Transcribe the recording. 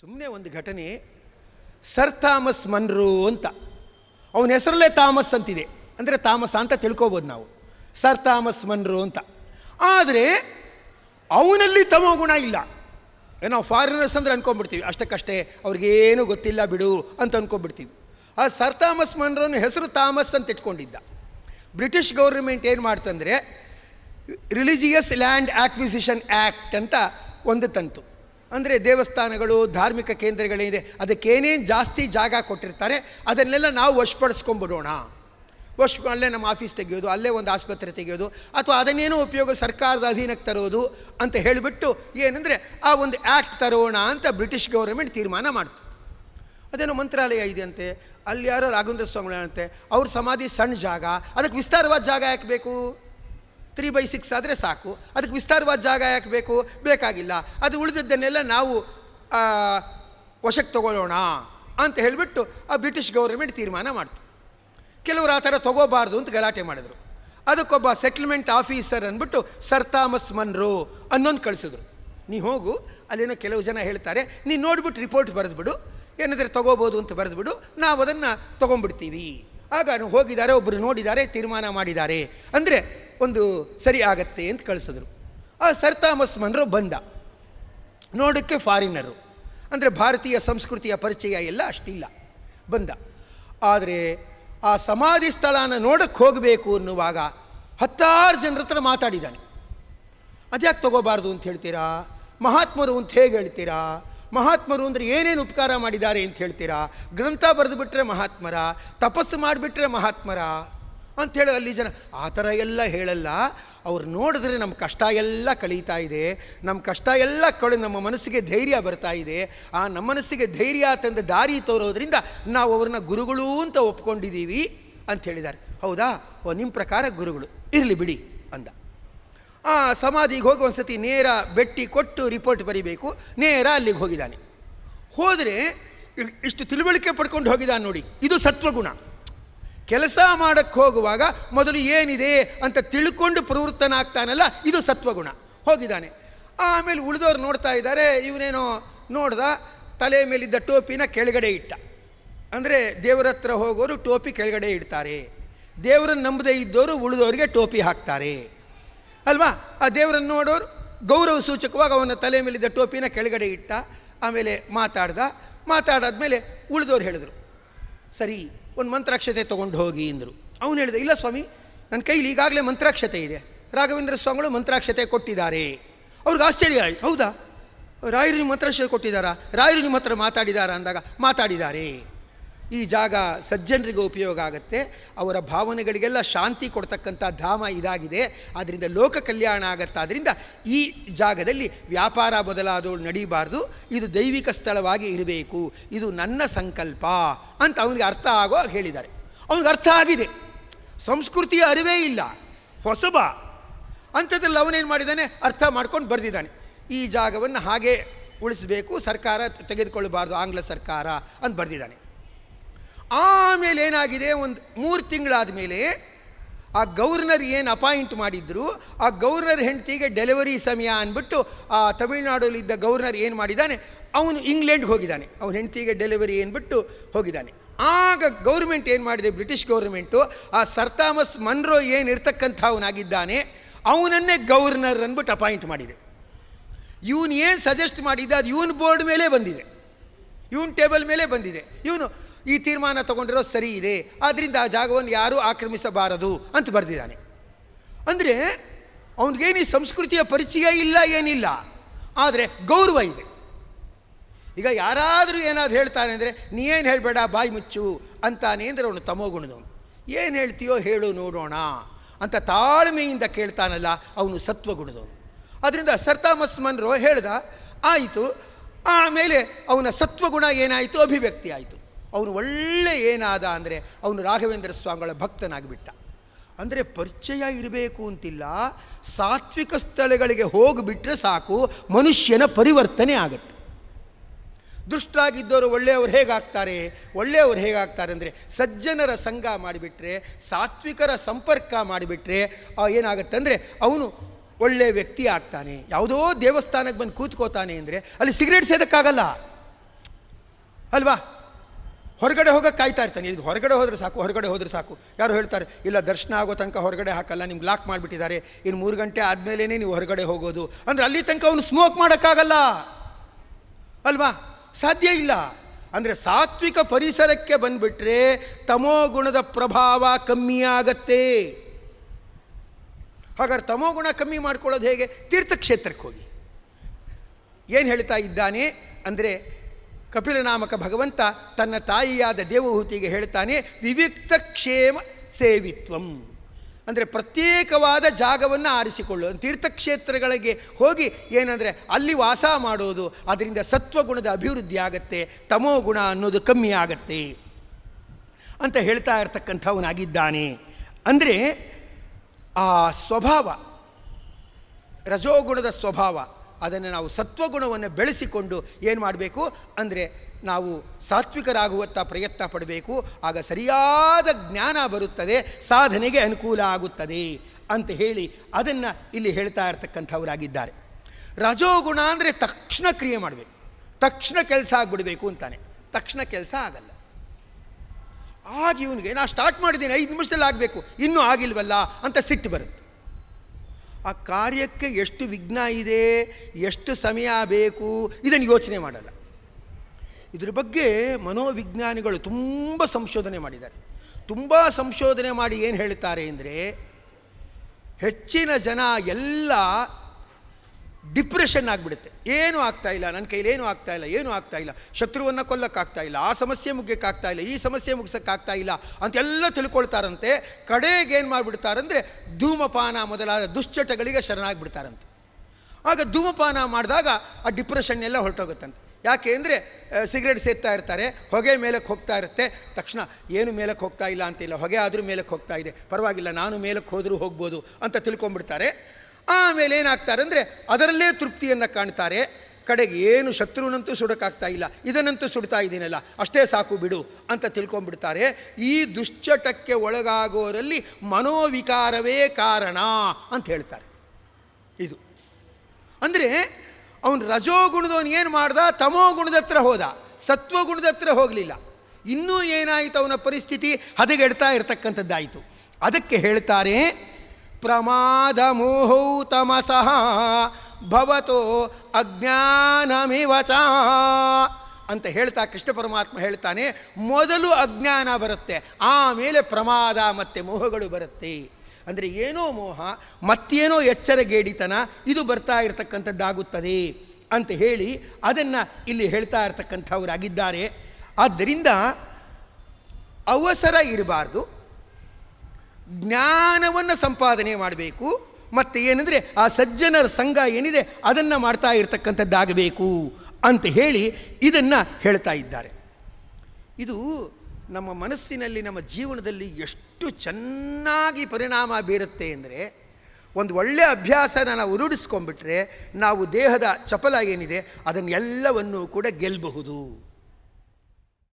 ಸುಮ್ಮನೆ ಒಂದು ಘಟನೆ. ಸರ್ ಥಾಮಸ್ ಮನ್ರು ಅಂತ. ಅವನ ಹೆಸರಲ್ಲೇ ಥಾಮಸ್ ಅಂತಿದೆ. ಅಂದರೆ ತಾಮಸ ಅಂತ ತಿಳ್ಕೊಬೋದು ನಾವು. ಸರ್ ಥಾಮಸ್ ಮನ್ರು ಅಂತ. ಆದರೆ ಅವನಲ್ಲಿ ತಮೋ ಗುಣ ಇಲ್ಲ. ಏನೋ ಫಾರಿನರ್ಸ್ ಅಂದ್ರೆ ಅನ್ಕೊಂಡ್ಬಿಡ್ತೀವಿ. ಅಷ್ಟಕ್ಕಷ್ಟೇ ಅವ್ರಿಗೇನು ಗೊತ್ತಿಲ್ಲ ಬಿಡು ಅಂತ ಅನ್ಕೊಂಡ್ಬಿಡ್ತೀವಿ. ಆ ಸರ್ ಥಾಮಸ್ ಮನ್ರನ್ನು ಹೆಸರು ಥಾಮಸ್ ಅಂತ ಇಟ್ಕೊಂಡಿದ್ದ. ಬ್ರಿಟಿಷ್ ಗೌರ್ಮೆಂಟ್ ಏನು ಮಾಡ್ತಂದರೆ, ರಿಲಿಜಿಯಸ್ ಲ್ಯಾಂಡ್ ಆಕ್ವಿಸಿಷನ್ ಆ್ಯಕ್ಟ್ ಅಂತ ಒಂದು ತಂತು. ಅಂದರೆ ದೇವಸ್ಥಾನಗಳು, ಧಾರ್ಮಿಕ ಕೇಂದ್ರಗಳೇನಿದೆ ಅದಕ್ಕೇನೇನು ಜಾಸ್ತಿ ಜಾಗ ಕೊಟ್ಟಿರ್ತಾರೆ. ಅದನ್ನೆಲ್ಲ ನಾವು ವಶಪಡಿಸ್ಕೊಂಬಿಡೋಣ. ವಶ, ಅಲ್ಲೇ ನಮ್ಮ ಆಫೀಸ್ ತೆಗೆಯೋದು, ಅಲ್ಲೇ ಒಂದು ಆಸ್ಪತ್ರೆ ತೆಗೆಯೋದು, ಅಥವಾ ಅದನ್ನೇನೋ ಉಪಯೋಗ ಸರ್ಕಾರದ ಅಧೀನಕ್ಕೆ ತರೋದು ಅಂತ ಹೇಳಿಬಿಟ್ಟು ಏನಂದರೆ ಆ ಒಂದು ಆ್ಯಕ್ಟ್ ತರೋಣ ಅಂತ ಬ್ರಿಟಿಷ್ ಗೌರ್ಮೆಂಟ್ ತೀರ್ಮಾನ ಮಾಡ್ತು. ಅದೇನೋ ಮಂತ್ರಾಲಯ ಇದೆಯಂತೆ, ಅಲ್ಲಿ ಯಾರೋ ರಾಘವೇಂದ್ರ ಸ್ವಾಮಿಗಳಂತೆ, ಅವ್ರ ಸಮಾಧಿ ಸಣ್ಣ ಜಾಗ, ಅದಕ್ಕೆ ವಿಸ್ತಾರವಾದ ಜಾಗ ಯಾಕೆ ಬೇಕು? ತ್ರೀ ಬೈ ಸಿಕ್ಸ್ ಆದರೆ ಸಾಕು. ಅದಕ್ಕೆ ವಿಸ್ತಾರವಾದ ಜಾಗ ಯಾಕೆ ಬೇಕು? ಬೇಕಾಗಿಲ್ಲ. ಅದು ಉಳಿದದ್ದನ್ನೆಲ್ಲ ನಾವು ವಶಕ್ಕೆ ತಗೊಳ್ಳೋಣ ಅಂತ ಹೇಳಿಬಿಟ್ಟು ಆ ಬ್ರಿಟಿಷ್ ಗೌರ್ಮೆಂಟ್ ತೀರ್ಮಾನ ಮಾಡ್ತು. ಕೆಲವರು ಆ ಥರ ತಗೋಬಾರ್ದು ಅಂತ ಗಲಾಟೆ ಮಾಡಿದರು. ಅದಕ್ಕೊಬ್ಬ ಸೆಟ್ಲ್ಮೆಂಟ್ ಆಫೀಸರ್ ಅಂದ್ಬಿಟ್ಟು ಸರ್ ಥಾಮಸ್ ಮನ್ರು ಅನ್ನೊಂದು ಕಳಿಸಿದ್ರು. ನೀ ಹೋಗು, ಅಲ್ಲೇನೋ ಕೆಲವು ಜನ ಹೇಳ್ತಾರೆ, ನೀನು ನೋಡಿಬಿಟ್ಟು ರಿಪೋರ್ಟ್ ಬರೆದ್ಬಿಡು. ಏನಾದರೆ ತಗೋಬೋದು ಅಂತ ಬರೆದ್ಬಿಡು, ನಾವು ಅದನ್ನು ತೊಗೊಂಡ್ಬಿಡ್ತೀವಿ. ಆಗ ಹೋಗಿದ್ದಾರೆ ಒಬ್ಬರು ನೋಡಿದ್ದಾರೆ, ತೀರ್ಮಾನ ಮಾಡಿದ್ದಾರೆ. ಅಂದರೆ ಒಂದು ಸರಿ ಆಗತ್ತೆ ಅಂತ ಕಳಿಸಿದ್ರು. ಆ ಸರ್ ಥಾಮಸ್ ಮನ್ರೋ ಬಂದ. ನೋಡೋಕ್ಕೆ ಫಾರಿನರು. ಅಂದರೆ ಭಾರತೀಯ ಸಂಸ್ಕೃತಿಯ ಪರಿಚಯ ಎಲ್ಲ ಅಷ್ಟಿಲ್ಲ. ಬಂದ. ಆದರೆ ಆ ಸಮಾಧಿ ಸ್ಥಳನ ನೋಡಕ್ಕೆ ಹೋಗಬೇಕು ಅನ್ನುವಾಗ ಹತ್ತಾರು ಜನರ ಹತ್ರ ಮಾತಾಡಿದ್ದಾನೆ ಅದ್ಯಾಕೆ ತಗೋಬಾರ್ದು ಅಂತ ಹೇಳ್ತೀರಾ? ಮಹಾತ್ಮರು ಅಂತ ಹೇಗೆ ಹೇಳ್ತೀರಾ? ಮಹಾತ್ಮರು ಅಂದರೆ ಏನೇನು ಉಪಕಾರ ಮಾಡಿದ್ದಾರೆ ಅಂತ ಹೇಳ್ತೀರಾ? ಗ್ರಂಥ ಬರೆದು ಬಿಟ್ಟರೆ ಮಹಾತ್ಮರ, ತಪಸ್ಸು ಮಾಡಿಬಿಟ್ರೆ ಮಹಾತ್ಮರ. ಅಂಥೇಳಿ ಅಲ್ಲಿ ಜನ, ಆ ಥರ ಎಲ್ಲ ಹೇಳಲ್ಲ. ಅವ್ರು ನೋಡಿದ್ರೆ ನಮ್ಮ ಕಷ್ಟ ಎಲ್ಲ ಕಳೀತಾ ಇದೆ. ನಮ್ಮ ಕಷ್ಟ ಎಲ್ಲ ಕಳೆದು ನಮ್ಮ ಮನಸ್ಸಿಗೆ ಧೈರ್ಯ ಬರ್ತಾ ಇದೆ. ಆ ನಮ್ಮ ಮನಸ್ಸಿಗೆ ಧೈರ್ಯ ತಂದು ದಾರಿ ತೋರೋದ್ರಿಂದ ನಾವು ಅವ್ರನ್ನ ಗುರುಗಳು ಅಂತ ಒಪ್ಕೊಂಡಿದ್ದೀವಿ ಅಂತ ಹೇಳಿದ್ದಾರೆ. ಹೌದಾ? ಓ ನಿಮ್ಮ ಪ್ರಕಾರ ಗುರುಗಳು. ಇರಲಿ ಬಿಡಿ ಅಂದ. ಆ ಸಮಾಧಿಗೆ ಹೋಗಿ ಒಂದು ಸತಿ ನೇರ ಬೆಟ್ಟಿ ಕೊಟ್ಟು ರಿಪೋರ್ಟ್ ಬರೀಬೇಕು. ನೇರ ಅಲ್ಲಿಗೆ ಹೋಗಿದ್ದಾನೆ. ಹೋದರೆ ಇಷ್ಟು ತಿಳುವಳಿಕೆ ಪಡ್ಕೊಂಡು ಹೋಗಿದ್ದಾನೆ ನೋಡಿ. ಇದು ಸತ್ವಗುಣ. ಕೆಲಸ ಮಾಡೋಕ್ಕೆ ಹೋಗುವಾಗ ಮೊದಲು ಏನಿದೆ ಅಂತ ತಿಳ್ಕೊಂಡು ಪ್ರವೃತ್ತನಾಗ್ತಾನಲ್ಲ, ಇದು ಸತ್ವಗುಣ. ಹೋಗಿದ್ದಾನೆ. ಆಮೇಲೆ ಉಳಿದವ್ರು ನೋಡ್ತಾ ಇದ್ದಾರೆ, ಇವನೇನೋ ನೋಡ್ದ, ತಲೆ ಮೇಲಿದ್ದ ಟೋಪಿನ ಕೆಳಗಡೆ ಇಟ್ಟ. ಅಂದರೆ ದೇವರ ಹತ್ರ ಹೋಗೋರು ಟೋಪಿ ಕೆಳಗಡೆ ಇಡ್ತಾರೆ. ದೇವರನ್ನು ನಂಬದೇ ಇದ್ದವರು ಉಳಿದವರಿಗೆ ಟೋಪಿ ಹಾಕ್ತಾರೆ. ಅಲ್ವಾ? ಆ ದೇವರನ್ನು ನೋಡೋರು ಗೌರವ ಸೂಚಕವಾಗಿ ಅವನ ತಲೆ ಮೇಲಿದ್ದ ಟೋಪಿನ ಕೆಳಗಡೆ ಇಟ್ಟ, ಆಮೇಲೆ ಮಾತಾಡ್ದ. ಮಾತಾಡಾದ್ಮೇಲೆ ಉಳಿದವ್ರು ಹೇಳಿದರು, ಸರಿ ಒಂದು ಮಂತ್ರಾಕ್ಷತೆ ತೊಗೊಂಡು ಹೋಗಿ ಅಂದರು. ಅವನು ಹೇಳಿದೆ, ಇಲ್ಲ ಸ್ವಾಮಿ ನನ್ನ ಕೈಲಿ ಈಗಾಗಲೇ ಮಂತ್ರಾಕ್ಷತೆ ಇದೆ. ರಾಘವೇಂದ್ರ ಸ್ವಾಮಿಗಳು ಮಂತ್ರಾಕ್ಷತೆ ಕೊಟ್ಟಿದ್ದಾರೆ. ಅವ್ರಿಗೆ ಆಶ್ಚರ್ಯ ಆಯ್ತು, ಹೌದಾ? ರಾಯರು ನಿಮ್ಮ ಮಂತ್ರಾಕ್ಷತೆ ಕೊಟ್ಟಿದ್ದಾರಾ? ರಾಯರು ನಿಮ್ಮ ಹತ್ರ ಮಾತಾಡಿದಾರಾ? ಅಂದಾಗ, ಮಾತಾಡಿದ್ದಾರೆ. ಈ ಜಾಗ ಸಜ್ಜನರಿಗೆ ಉಪಯೋಗ ಆಗುತ್ತೆ. ಅವರ ಭಾವನೆಗಳಿಗೆಲ್ಲ ಶಾಂತಿ ಕೊಡ್ತಕ್ಕಂಥ ಧಾಮ ಇದಾಗಿದೆ. ಆದ್ದರಿಂದ ಲೋಕ ಕಲ್ಯಾಣ ಆಗತ್ತೆ. ಆದ್ದರಿಂದ ಈ ಜಾಗದಲ್ಲಿ ವ್ಯಾಪಾರ ಬದಲಾದವಳು ನಡೀಬಾರ್ದು. ಇದು ದೈವಿಕ ಸ್ಥಳವಾಗಿ ಇರಬೇಕು. ಇದು ನನ್ನ ಸಂಕಲ್ಪ ಅಂತ ಅವನಿಗೆ ಅರ್ಥ ಆಗೋ ಹೇಳಿದ್ದಾರೆ. ಅವನಿಗೆ ಅರ್ಥ ಆಗಿದೆ. ಸಂಸ್ಕೃತಿಯ ಅರಿವೇ ಇಲ್ಲ. ಹೊಸಬ ಅಂಥದ್ರಲ್ಲಿ ಅವನೇನು ಮಾಡಿದ್ದಾನೆ? ಅರ್ಥ ಮಾಡ್ಕೊಂಡು ಬರೆದಿದ್ದಾನೆ. ಈ ಜಾಗವನ್ನು ಹಾಗೆ ಉಳಿಸಬೇಕು. ಸರ್ಕಾರ ತೆಗೆದುಕೊಳ್ಳಬಾರ್ದು. ಆಂಗ್ಲ ಸರ್ಕಾರ ಅಂತ ಬರೆದಿದ್ದಾನೆ. ಆಮೇಲೆ ಏನಾಗಿದೆ? ಒಂದು ಮೂರು ತಿಂಗಳಾದ ಮೇಲೆ ಆ ಗೌರ್ನರ್ ಏನು ಅಪಾಯಿಂಟ್ ಮಾಡಿದ್ರು? ಆ ಗೌರ್ನರ್ ಹೆಂಡತಿಗೆ ಡೆಲಿವರಿ ಸಮಯ ಅಂದ್ಬಿಟ್ಟು ಆ ತಮಿಳುನಾಡಲ್ಲಿದ್ದ ಗೌರ್ನರ್ ಏನು ಮಾಡಿದ್ದಾನೆ ಅವನು ಇಂಗ್ಲೆಂಡ್ಗೆ ಹೋಗಿದ್ದಾನೆ ಅವನ ಹೆಂಡತಿಗೆ ಡೆಲಿವರಿ ಅಂದ್ಬಿಟ್ಟು ಹೋಗಿದ್ದಾನೆ ಆಗ ಗೌರ್ಮೆಂಟ್ ಏನು ಮಾಡಿದೆ? ಬ್ರಿಟಿಷ್ ಗೌರ್ಮೆಂಟು ಆ ಸರ್ ಥಾಮಸ್ ಮನ್ರೋ ಏನು ಇರ್ತಕ್ಕಂಥವನಾಗಿದ್ದಾನೆ, ಅವನನ್ನೇ ಗೌರ್ನರ್ ಅಂದ್ಬಿಟ್ಟು ಅಪಾಯಿಂಟ್ ಮಾಡಿದೆ. ಇವನು ಏನು ಸಜೆಸ್ಟ್ ಮಾಡಿದ್ದ? ಅದು ಇವನು ಬೋರ್ಡ್ ಮೇಲೆ ಬಂದಿದೆ. ಇವನ್ ಟೇಬಲ್ ಮೇಲೆ ಬಂದಿದೆ. ಇವನು ಈ ತೀರ್ಮಾನ ತಗೊಂಡಿರೋ ಸರಿ ಇದೆ. ಆದ್ದರಿಂದ ಆ ಜಾಗವನ್ನು ಯಾರೂ ಆಕ್ರಮಿಸಬಾರದು ಅಂತ ಬರೆದಿದ್ದಾನೆ. ಅಂದರೆ ಅವನಿಗೇನು ಈ ಸಂಸ್ಕೃತಿಯ ಪರಿಚಯ ಇಲ್ಲ, ಏನಿಲ್ಲ. ಆದರೆ ಗೌರವ ಇದೆ. ಈಗ ಯಾರಾದರೂ ಏನಾದ್ರು ಹೇಳ್ತಾನೆ ಅಂದರೆ, ನೀ ಏನು ಹೇಳಬೇಡ, ಬಾಯಿ ಮುಚ್ಚು ಅಂತಾನೆ ಅಂದರೆ ಅವನು ತಮೋಗುಣದವನು. ಏನು ಹೇಳ್ತೀಯೋ ಹೇಳು, ನೋಡೋಣ ಅಂತ ತಾಳ್ಮೆಯಿಂದ ಕೇಳ್ತಾನಲ್ಲ, ಅವನು ಸತ್ವಗುಣದವನು. ಅದರಿಂದ ಸರ್ತಾಮಸ್ ಮನ್ರೋ ಹೇಳ್ದ, ಆಯಿತು, ಆಮೇಲೆ ಅವನ ಸತ್ವಗುಣ ಏನಾಯಿತು? ಅಭಿವ್ಯಕ್ತಿ ಆಯಿತು. ಅವನು ಒಳ್ಳೆ ಏನಾದ ಅಂದರೆ ಅವನು ರಾಘವೇಂದ್ರ ಸ್ವಾಮಿಗಳ ಭಕ್ತನಾಗಿಬಿಟ್ಟ. ಅಂದರೆ ಪರಿಚಯ ಇರಬೇಕು ಅಂತಿಲ್ಲ, ಸಾತ್ವಿಕ ಸ್ಥಳಗಳಿಗೆ ಹೋಗಿಬಿಟ್ರೆ ಸಾಕು, ಮನುಷ್ಯನ ಪರಿವರ್ತನೆ ಆಗುತ್ತೆ. ದುಷ್ಟಾಗಿದ್ದವರು ಒಳ್ಳೆಯವರು ಹೇಗಾಗ್ತಾರೆ? ಒಳ್ಳೆಯವರು ಹೇಗಾಗ್ತಾರೆ ಅಂದರೆ ಸಜ್ಜನರ ಸಂಘ ಮಾಡಿಬಿಟ್ರೆ, ಸಾತ್ವಿಕರ ಸಂಪರ್ಕ ಮಾಡಿಬಿಟ್ರೆ ಏನಾಗುತ್ತೆ ಅಂದರೆ ಅವನು ಒಳ್ಳೆಯ ವ್ಯಕ್ತಿ ಆಗ್ತಾನೆ. ಯಾವುದೋ ದೇವಸ್ಥಾನಕ್ಕೆ ಬಂದು ಕೂತ್ಕೋತಾನೆ ಅಂದರೆ ಅಲ್ಲಿ ಸಿಗರೇಟ್ ಸೇದಕ್ಕಾಗಲ್ಲ. ಅಲ್ವಾ? ಹೊರಗಡೆ ಹೋಗೋಕೆ ಕಾಯ್ತಾ ಇರ್ತಾನೆ. ಇದು ಹೊರಗಡೆ ಹೋದರೆ ಸಾಕು, ಹೊರಗಡೆ ಹೋದರೆ ಸಾಕು. ಯಾರು ಹೇಳ್ತಾರೆ, ಇಲ್ಲ, ದರ್ಶನ ಆಗೋ ತನಕ ಹೊರಗಡೆ ಹಾಕಲ್ಲ, ನಿಮ್ಗೆ ಲಾಕ್ ಮಾಡಿಬಿಟ್ಟಿದ್ದಾರೆ. ಇನ್ನು ಮೂರು ಗಂಟೆ ಆದಮೇಲೇ ನೀವು ಹೊರಗಡೆ ಹೋಗೋದು. ಅಂದರೆ ಅಲ್ಲಿ ತನಕ ಅವನು ಸ್ಮೋಕ್ ಮಾಡೋಕ್ಕಾಗಲ್ಲ. ಅಲ್ವಾ? ಸಾಧ್ಯ ಇಲ್ಲ. ಅಂದರೆ ಸಾತ್ವಿಕ ಪರಿಸರಕ್ಕೆ ಬಂದುಬಿಟ್ರೆ ತಮೋ ಗುಣದ ಪ್ರಭಾವ ಕಮ್ಮಿ ಆಗತ್ತೆ. ಹಾಗಾದ್ರೆ ತಮೋ ಗುಣ ಕಮ್ಮಿ ಮಾಡ್ಕೊಳ್ಳೋದು ಹೇಗೆ? ತೀರ್ಥಕ್ಷೇತ್ರಕ್ಕೆ ಹೋಗಿ. ಏನು ಹೇಳ್ತಾ ಇದ್ದಾನೆ ಅಂದರೆ ಕಪಿಲನಾಮಕ ಭಗವಂತ ತನ್ನ ತಾಯಿಯಾದ ದೇವಹೂತಿಗೆ ಹೇಳ್ತಾನೆ, ವಿವಿಕ್ತ ಕ್ಷೇಮ ಸೇವಿತ್ವಂ. ಅಂದರೆ ಪ್ರತ್ಯೇಕವಾದ ಜಾಗವನ್ನು ಆರಿಸಿಕೊಳ್ಳು ತೀರ್ಥಕ್ಷೇತ್ರಗಳಿಗೆ ಹೋಗಿ ಏನಂದರೆ ಅಲ್ಲಿ ವಾಸ ಮಾಡೋದು, ಅದರಿಂದ ಸತ್ವಗುಣದ ಅಭಿವೃದ್ಧಿ ಆಗತ್ತೆ, ತಮೋ ಗುಣ ಅನ್ನೋದು ಕಮ್ಮಿ ಆಗತ್ತೆ ಅಂತ ಹೇಳ್ತಾ ಇರ್ತಕ್ಕಂಥವನಾಗಿದ್ದಾನೆ. ಅಂದರೆ ಆ ಸ್ವಭಾವ, ರಜೋಗುಣದ ಸ್ವಭಾವ ಅದನ್ನು ನಾವು ಸತ್ವಗುಣವನ್ನು ಬೆಳೆಸಿಕೊಂಡು ಏನು ಮಾಡಬೇಕು ಅಂದರೆ ನಾವು ಸಾತ್ವಿಕರಾಗುವತ್ತ ಪ್ರಯತ್ನ ಪಡಬೇಕು, ಆಗ ಸರಿಯಾದ ಜ್ಞಾನ ಬರುತ್ತದೆ, ಸಾಧನೆಗೆ ಅನುಕೂಲ ಆಗುತ್ತದೆ ಅಂತ ಹೇಳಿ ಅದನ್ನು ಇಲ್ಲಿ ಹೇಳ್ತಾ ಇರ್ತಕ್ಕಂಥವರಾಗಿದ್ದಾರೆ. ರಜೋಗುಣ ಅಂದರೆ ತಕ್ಷಣ ಕ್ರಿಯೆ ಮಾಡಬೇಕು, ತಕ್ಷಣ ಕೆಲಸ ಆಗಿಬಿಡಬೇಕು ಅಂತಾನೆ, ತಕ್ಷಣ ಕೆಲಸ ಆಗಲ್ಲ. ಆಗ ಇವನಿಗೆ, ನಾ ಸ್ಟಾರ್ಟ್ ಮಾಡಿದ್ದೀನಿ, ಐದು ನಿಮಿಷದಲ್ಲಿ ಆಗಬೇಕು, ಇನ್ನೂ ಆಗಿಲ್ವಲ್ಲ? ಅಂತ ಸಿಟ್ಟು ಬರುತ್ತೆ. ಆ ಕಾರ್ಯಕ್ಕೆ ಎಷ್ಟು ವಿಘ್ನ ಇದೆ, ಎಷ್ಟು ಸಮಯ ಬೇಕು, ಇದನ್ನು ಯೋಚನೆ ಮಾಡಲ್ಲ. ಇದ್ರ ಬಗ್ಗೆ ಮನೋವಿಜ್ಞಾನಿಗಳು ತುಂಬ ಸಂಶೋಧನೆ ಮಾಡಿದ್ದಾರೆ. ತುಂಬ ಸಂಶೋಧನೆ ಮಾಡಿ ಏನು ಹೇಳ್ತಾರೆ ಅಂದರೆ, ಹೆಚ್ಚಿನ ಜನ ಎಲ್ಲ ಡಿಪ್ರೆಷನ್ ಆಗಿಬಿಡುತ್ತೆ. ಏನೂ ಆಗ್ತಾ ಇಲ್ಲ ನನ್ನ ಕೈಲಿ ಏನೂ ಆಗ್ತಾ ಇಲ್ಲ, ಏನೂ ಆಗ್ತಾ ಇಲ್ಲ. ಶತ್ರುವನ್ನು ಕೊಲ್ಲಕ್ಕಾಗ್ತಾ ಇಲ್ಲ, ಆ ಸಮಸ್ಯೆ ಮುಗ್ಯೋಕ್ಕಾಗ್ತಾ ಇಲ್ಲ, ಈ ಸಮಸ್ಯೆ ಮುಗಿಸೋಕ್ಕಾಗ್ತಾ ಇಲ್ಲ ಅಂತೆಲ್ಲ ತಿಳ್ಕೊಳ್ತಾರಂತೆ. ಕಡೆಗೆ ಏನು ಮಾಡಿಬಿಡ್ತಾರಂದರೆ ಧೂಮಪಾನ ಮೊದಲಾದ ದುಶ್ಚಟಗಳಿಗೆ ಶರಣಾಗಿಬಿಡ್ತಾರಂತೆ. ಆಗ ಧೂಮಪಾನ ಮಾಡಿದಾಗ ಆ ಡಿಪ್ರೆಷನ್ ಎಲ್ಲ ಹೊರಟೋಗುತ್ತಂತೆ. ಯಾಕೆ ಅಂದರೆ ಸಿಗರೇಟ್ ಸೇರ್ತಾ ಇರ್ತಾರೆ, ಹೊಗೆ ಮೇಲಕ್ಕೆ ಹೋಗ್ತಾ ಇರುತ್ತೆ. ತಕ್ಷಣ ಏನು ಮೇಲಕ್ಕೆ ಹೋಗ್ತಾ ಇಲ್ಲ ಅಂತಿಲ್ಲ, ಹೊಗೆ ಆದರೂ ಮೇಲಕ್ಕೆ ಹೋಗ್ತಾ ಇದೆ, ಪರವಾಗಿಲ್ಲ, ನಾನು ಮೇಲಕ್ಕೆ ಹೋದರೂ ಹೋಗ್ಬೋದು ಅಂತ ತಿಳ್ಕೊಂಬಿಡ್ತಾರೆ ಆಮೇಲೆ ಏನಾಗ್ತಾರೆ ಅಂದರೆ ಅದರಲ್ಲೇ ತೃಪ್ತಿಯನ್ನು ಕಾಣ್ತಾರೆ. ಕಡೆಗೆ ಏನು ಶತ್ರುನಂತೂ ಸುಡೋಕ್ಕಾಗ್ತಾ ಇಲ್ಲ, ಇದನ್ನಂತೂ ಸುಡ್ತಾ ಇದ್ದೀನಲ್ಲ, ಅಷ್ಟೇ ಸಾಕು ಬಿಡು ಅಂತ ತಿಳ್ಕೊಂಡ್ಬಿಡ್ತಾರೆ. ಈ ದುಶ್ಚಟಕ್ಕೆ ಒಳಗಾಗೋರಲ್ಲಿ ಮನೋವಿಕಾರವೇ ಕಾರಣ ಅಂತ ಹೇಳ್ತಾರೆ. ಇದು. ಅಂದರೆ ಅವನು ರಜೋಗುಣದವನು ಏನು ಮಾಡ್ದ? ತಮೋ ಗುಣದ ಹತ್ರ ಹೋದ ಸತ್ವಗುಣದ ಹತ್ರ ಹೋಗಲಿಲ್ಲ. ಇನ್ನೂ ಏನಾಯಿತು ಅವನ ಪರಿಸ್ಥಿತಿ? ಹದಗೆಡ್ತಾ ಇರತಕ್ಕಂಥದ್ದಾಯಿತು. ಅದಕ್ಕೆ ಹೇಳ್ತಾರೆ ಪ್ರಮಾದ ಮೋಹೌ ತಮಸಃ ಭವತೋ ಅಜ್ಞಾನಮಿವ ಚ ಅಂತ ಹೇಳ್ತಾ ಕೃಷ್ಣ ಪರಮಾತ್ಮ ಹೇಳ್ತಾನೆ, ಮೊದಲು ಅಜ್ಞಾನ ಬರುತ್ತೆ, ಆಮೇಲೆ ಪ್ರಮಾದ ಮತ್ತು ಮೋಹಗಳು ಬರುತ್ತೆ. ಅಂದರೆ ಏನೋ ಮೋಹ, ಮತ್ತೇನೋ ಎಚ್ಚರಗೇಡಿತನ, ಇದು ಬರ್ತಾ ಇರತಕ್ಕಂಥದ್ದಾಗುತ್ತದೆ ಅಂತ ಹೇಳಿ ಅದನ್ನು ಇಲ್ಲಿ ಹೇಳ್ತಾ ಇರತಕ್ಕಂಥವರಾಗಿದ್ದಾರೆ. ಆದ್ದರಿಂದ ಅವಸರ ಇರಬಾರ್ದು ಜ್ಞಾನವನ್ನು ಸಂಪಾದನೆ ಮಾಡಬೇಕು. ಮತ್ತು ಏನಂದರೆ ಆ ಸಜ್ಜನರ ಸಂಘ ಏನಿದೆ, ಅದನ್ನು ಮಾಡ್ತಾ ಇರತಕ್ಕಂಥದ್ದಾಗಬೇಕು ಅಂತ ಹೇಳಿ ಇದನ್ನು ಹೇಳ್ತಾ ಇದ್ದಾರೆ. ಇದು ನಮ್ಮ ಮನಸ್ಸಿನಲ್ಲಿ, ನಮ್ಮ ಜೀವನದಲ್ಲಿ ಎಷ್ಟು ಚೆನ್ನಾಗಿ ಪರಿಣಾಮ ಬೀರುತ್ತೆ ಅಂದರೆ, ಒಂದು ಒಳ್ಳೆಯ ಅಭ್ಯಾಸನ ನಾವು ರೂಢಿಸ್ಕೊಂಡ್ಬಿಟ್ರೆ, ನಾವು ದೇಹದ ಚಪಲ ಏನಿದೆ, ಅದನ್ನೆಲ್ಲವನ್ನೂ ಕೂಡ ಗೆಲ್ಲಬಹುದು